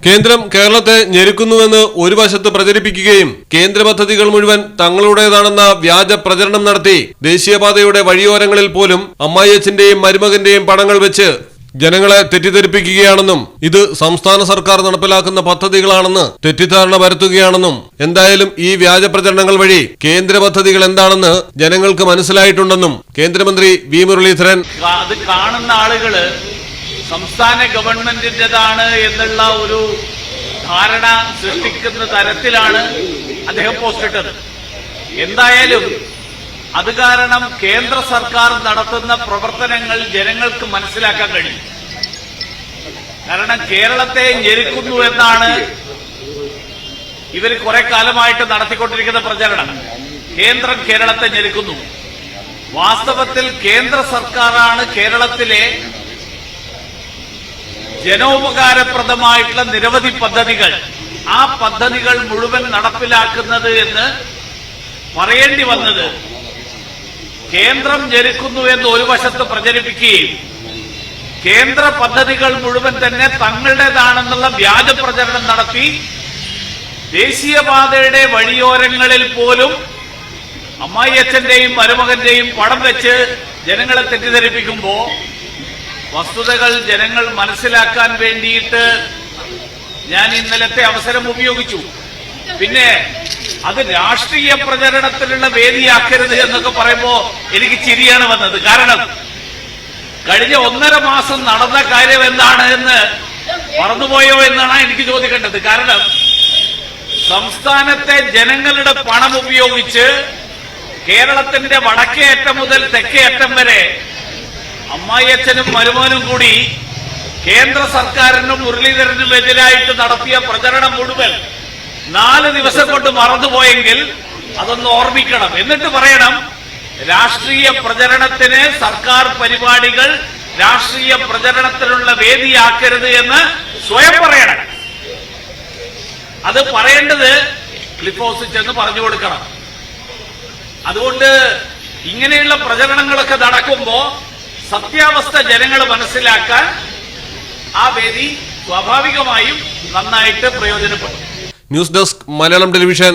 കേന്ദ്രം കേരളത്തെ ഞെരുക്കുന്നുവെന്ന് ഒരു വശത്ത് പ്രചരിപ്പിക്കുകയും കേന്ദ്ര പദ്ധതികൾ മുഴുവൻ തങ്ങളുടേതാണെന്ന വ്യാജ പ്രചരണം നടത്തി ദേശീയപാതയുടെ വഴിയോരങ്ങളിൽ പോലും അമ്മായിയച്ഛന്റെയും മരുമകന്റെയും പടങ്ങൾ വെച്ച് ജനങ്ങളെ തെറ്റിദ്ധരിപ്പിക്കുകയാണെന്നും ഇത് സംസ്ഥാന സർക്കാർ നടപ്പിലാക്കുന്ന പദ്ധതികളാണെന്ന് തെറ്റിദ്ധാരണ വരുത്തുകയാണെന്നും എന്തായാലും ഈ വ്യാജ പ്രചരണങ്ങൾ വഴി കേന്ദ്ര പദ്ധതികൾ എന്താണെന്ന് ജനങ്ങൾക്ക് മനസ്സിലായിട്ടുണ്ടെന്നും കേന്ദ്രമന്ത്രി വി മുരളീധരൻ അത് കാണുന്ന ആളുകൾ സംസ്ഥാന ഗവൺമെന്റിന്റെതാണ് എന്നുള്ള ഒരു ധാരണ സൃഷ്ടിക്കുന്ന തരത്തിലാണ് അദ്ദേഹം പോസ്റ്റിട്ടത് എന്തായാലും അത് കാരണം കേന്ദ്ര സർക്കാർ നടത്തുന്ന പ്രവർത്തനങ്ങൾ ജനങ്ങൾക്ക് മനസ്സിലാക്കാൻ കഴിയും. കാരണം കേരളത്തെ ഞെരുക്കുന്നു എന്നാണ് ഇവർ കുറെ കാലമായിട്ട് നടത്തിക്കൊണ്ടിരിക്കുന്ന പ്രചരണം. കേന്ദ്രം കേരളത്തെ ഞെരുക്കുന്നു. വാസ്തവത്തിൽ കേന്ദ്ര സർക്കാരാണ് കേരളത്തിലെ ജനോപകാരപ്രദമായിട്ടുള്ള നിരവധി പദ്ധതികൾ ആ പദ്ധതികൾ മുഴുവൻ നടപ്പിലാക്കുന്നത് എന്ന് പറയേണ്ടി വന്നത് കേന്ദ്രം ജനിക്കുന്നു എന്ന് ഒരു വശത്ത് പ്രചരിപ്പിക്കുകയും കേന്ദ്ര പദ്ധതികൾ മുഴുവൻ തന്നെ തങ്ങളുടേതാണെന്നുള്ള വ്യാജ പ്രചരണം നടത്തി ദേശീയപാതയുടെ വഴിയോരങ്ങളിൽ പോലും അമ്മായിയച്ഛന്റെയും മരുമകന്റെയും പടം വെച്ച് ജനങ്ങളെ തെറ്റിദ്ധരിപ്പിക്കുമ്പോ വസ്തുതകൾ ജനങ്ങൾ മനസ്സിലാക്കാൻ വേണ്ടിയിട്ട് ഞാൻ ഇന്നലത്തെ അവസരം ഉപയോഗിച്ചു. പിന്നെ അത് രാഷ്ട്രീയ പ്രചരണത്തിനുള്ള വേദിയാക്കരുത് എന്നൊക്കെ പറയുമ്പോ എനിക്ക് ചിരിയാണ് വന്നത്. കാരണം കഴിഞ്ഞ ഒന്നര മാസം നടന്ന കാര്യം എന്താണ് എന്ന് മറന്നുപോയോ എന്നാണ് എനിക്ക് ചോദിക്കേണ്ടത്. കാരണം സംസ്ഥാനത്തെ ജനങ്ങളുടെ പണം ഉപയോഗിച്ച് കേരളത്തിന്റെ വടക്കേ അറ്റം മുതൽ തെക്കേ അറ്റം വരെ അമ്മായിയച്ഛനും മരുമോനും കൂടി കേന്ദ്ര സർക്കാരിനും മുരളീധരനും എതിരായിട്ട് നടത്തിയ പ്രചരണം മുഴുവൻ നാല് ദിവസം കൊണ്ട് മറന്നുപോയെങ്കിൽ അതൊന്ന് ഓർമ്മിക്കണം. എന്നിട്ട് പറയണം രാഷ്ട്രീയ പ്രചരണത്തിന് സർക്കാർ പരിപാടികൾ രാഷ്ട്രീയ പ്രചരണത്തിനുള്ള വേദിയാക്കരുത് എന്ന് സ്വയം പറയണം. അത് പറയേണ്ടത് ക്ലിഫ് ചെന്ന് പറഞ്ഞു കൊടുക്കണം. അതുകൊണ്ട് ഇങ്ങനെയുള്ള പ്രചരണങ്ങളൊക്കെ നടക്കുമ്പോ സത്യാവസ്ഥ ജനങ്ങൾ മനസ്സിലാക്കാൻ ആ വേദി സ്വാഭാവികമായും നന്നായിട്ട് പ്രയോജനപ്പെടും. News desk Malayalam television